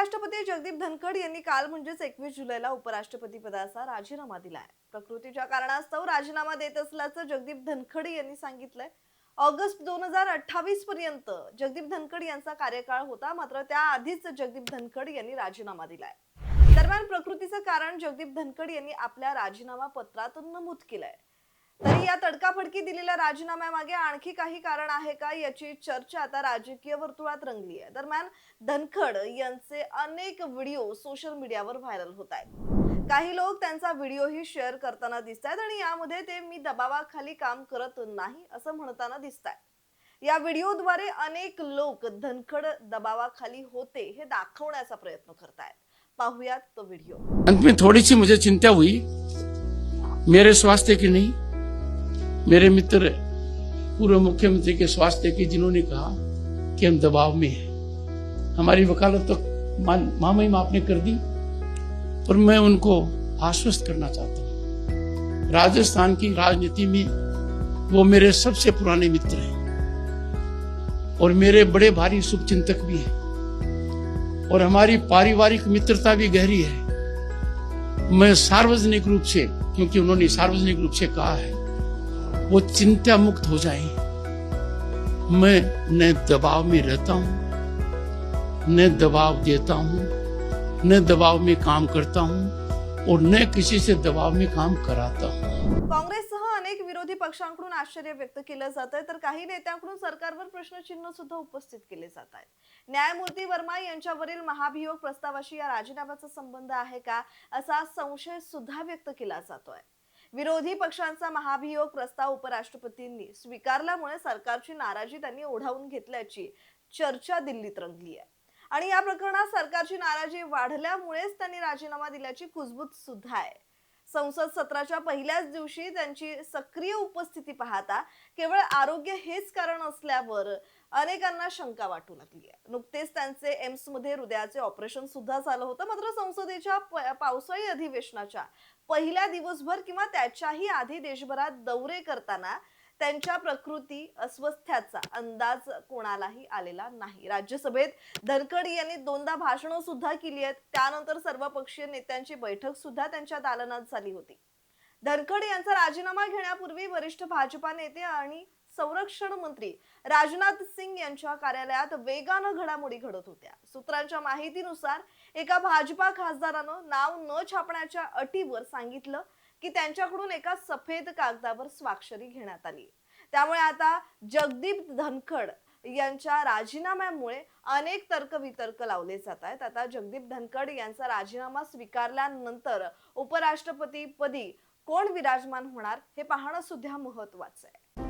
उपराष्ट्रपती जगदीप धनखड यांनी काल म्हणजेच एकवीस जुलैला उपराष्ट्रपती पदाचा राजीनामा दिलाय. प्रकृतीच्या कारणास्तव राजीनामा देत असल्याचं जगदीप धनखड यांनी सांगितलंय. ऑगस्ट दोन हजार अठ्ठावीस पर्यंत जगदीप धनखड यांचा कार्यकाळ होता मात्र त्याआधीच जगदीप धनखड यांनी राजीनामा दिलाय. दरम्यान प्रकृतीचं कारण जगदीप धनखड यांनी आपल्या राजीनामा पत्रातून नमूद केलंय. तरी या तडकाफडकी दिलेल्या राजीनाम्यामागे आणखी काही कारण आहे का याची चर्चा आता राजकीय वर्तुळात रंगली आहे. दरम्यान धनखड यांचे अनेक व्हिडिओ सोशल मीडियावर व्हायरल होत आहेत. काही लोक त्यांचा व्हिडिओही शेअर करताना दिसत आहेत आणि यामध्ये ते मी दबावाखाली काम करत नाही असं म्हणताना दिसत आहेत. या व्हिडिओद्वारे अनेक लोक धनखड दबावाखाली होते हे दाखवण्याचा प्रयत्न करतायत. पाहुयात तो व्हिडिओ. अंत में थोड़ी सी मुझे चिंता हुई. मेरे स्वास्थ्य की नहीं मेरे मित्र, पूर्व मुख्यमंत्री के स्वास्थ्य की जिन्होंने कहा कि हम दबाव में हैं। हमारी वकालत तो मान- मामई आपने कर दी पर मैं उनको आश्वस्त करना चाहता हूँ। राजस्थान की राजनीति में वो मेरे सबसे पुराने मित्र हैं, और मेरे बड़े भारी शुभचिंतक भी हैं, और हमारी पारिवारिक मित्रता भी गहरी है। मैं सार्वजनिक रूप से, क्योंकि उन्होंने सार्वजनिक रूप से कहा है वो चिंता मुक्त हो जाए। मैं न दबाव में रहता हूं न दबाव देता हूं न दबाव में काम करता हूं और न किसी से दबाव में काम कराता हूं। काँग्रेससह अनेक विरोधी पक्षांकडून आश्चर्य व्यक्त केलं जात आहे तर काही नेत्यांकडून सरकारवर प्रश्नचिन्ह सुद्धा उपस्थित केले जात आहेत. न्यायमूर्ती वर्मा यांच्यावरील महाभियोग प्रस्तावाशी या राजीनाम्याचा संबंध आहे का असा संशय सुद्धा व्यक्त केला जातोय. विरोधी पक्षांचा महाभियोग प्रस्ताव उपराष्ट्रपतींनी स्वीकारल्यामुळे सरकारची नाराजी त्यांनी ओढावून घेतल्याची चर्चा दिल्लीत रंगली आहे. आणि या प्रकरणात सरकारची नाराजी वाढल्यामुळेच त्यांनी राजीनामा दिल्याची कुजबूज सुद्धा आहे. संसद सत्राच्या पहिल्याच दिवशी त्यांची सक्रिय उपस्थिती पाहता केवळ आरोग्य हेच कारण असल्यावर अनेकांना शंका वाटू लागली आहे. नुकतेच त्यांचे एम्समध्ये हृदयाचे ऑपरेशन सुद्धा झालं होतं. मात्र संसदेच्या पावसाळी अधिवेशनाच्या पहिल्या दिवसभर किंवा त्याच्याही आधी देशभरात दौरे करताना त्यांच्या प्रकृती अस्वस्थ्याचा अंदाज कोणालाही आलेला नाही. राज्यसभेत धनखड यांनी दोनदा भाषणं सुद्धा केली आहेत. त्यानंतर सर्वपक्षीय नेत्यांची बैठक सुद्धा त्यांच्या दालनात झाली होती. धनखड यांचा राजीनामा घेण्यापूर्वी वरिष्ठ भाजपा नेते आणि संरक्षण मंत्री राजनाथ सिंग यांच्या कार्यालयात वेगानं घडामोडी घडत होत्या. सूत्रांच्या माहितीनुसार एका भाजपा खासदारानं नाव न छापण्याच्या अटीवर सांगितलं की त्यांच्याकडून एका सफेद कागदावर स्वाक्षरी घेण्यात आली. त्यामुळे आता जगदीप धनखड यांच्या राजीनाम्यामुळे अनेक तर्कवितर्क लावले जात आहेत. आता जगदीप धनखड यांचा राजीनामा स्वीकारल्यानंतर उपराष्ट्रपती पदी कोण विराजमान होणार हे पाहणं सुद्धा महत्वाचं आहे.